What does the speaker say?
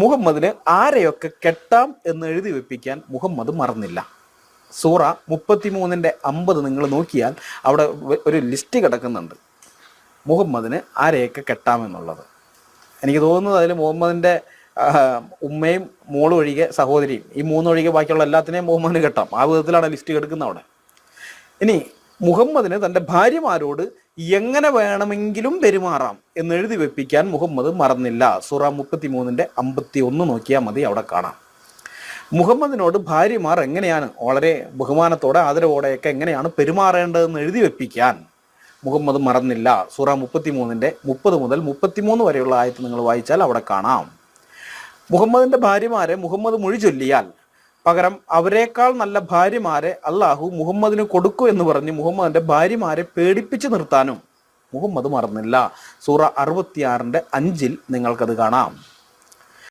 മുഹമ്മദിന് ആരെയൊക്കെ കെട്ടാം എന്ന് എഴുതി വെപ്പിക്കാൻ മുഹമ്മദ് മറന്നില്ല. സൂറ മുപ്പത്തിമൂന്നിന്റെ അമ്പത് നിങ്ങൾ നോക്കിയാൽ അവിടെ ഒരു ലിസ്റ്റ് കിടക്കുന്നുണ്ട്. മുഹമ്മദിന് ആരെയൊക്കെ കെട്ടാമെന്നുള്ളത് എനിക്ക് തോന്നുന്നത് അതിൽ മുഹമ്മദിന്റെ ഉമ്മയും മോളും ഒഴികെ സഹോദരിയും. ഈ മൂന്നൊഴികെ ബാക്കിയുള്ള എല്ലാത്തിനെയും മുഹമ്മദിന് കെട്ടാം. ആ വിധത്തിലാണ് ലിസ്റ്റ് കിടക്കുന്നത് അവിടെ. ഇനി മുഹമ്മദിന് തന്റെ ഭാര്യമാരോട് എങ്ങനെ വേണമെങ്കിലും പെരുമാറാം എന്ന് എഴുതി വെപ്പിക്കാൻ മുഹമ്മദ് മറന്നില്ല. സൂറ മുപ്പത്തി മൂന്നിന്റെ അമ്പത്തി ഒന്ന് നോക്കിയാൽ മതി അവിടെ കാണാം. മുഹമ്മദിനോട് ഭാര്യമാർ എങ്ങനെയാണ് വളരെ ബഹുമാനത്തോടെ ആദരവോടെയൊക്കെ എങ്ങനെയാണ് പെരുമാറേണ്ടതെന്ന് എഴുതി വെപ്പിക്കാൻ മുഹമ്മദ് മറന്നില്ല. സൂറ മുപ്പത്തി മൂന്നിന്റെ മുപ്പത് മുതൽ മുപ്പത്തിമൂന്ന് വരെയുള്ള ആയത്ത് നിങ്ങൾ വായിച്ചാൽ അവിടെ കാണാം. മുഹമ്മദിന്റെ ഭാര്യമാരെ മുഹമ്മദ് മൊഴി ചൊല്ലിയാൽ പകരം അവരെക്കാൾ നല്ല ഭാര്യമാരെ അള്ളാഹു മുഹമ്മദിന് കൊടുക്കൂ എന്ന് പറഞ്ഞ് മുഹമ്മദിന്റെ ഭാര്യമാരെ പേടിപ്പിച്ചു നിർത്താനും മുഹമ്മദ് മറന്നില്ല. സൂറ അറുപത്തിയാറിന്റെ അഞ്ചിൽ നിങ്ങൾക്കത് കാണാം.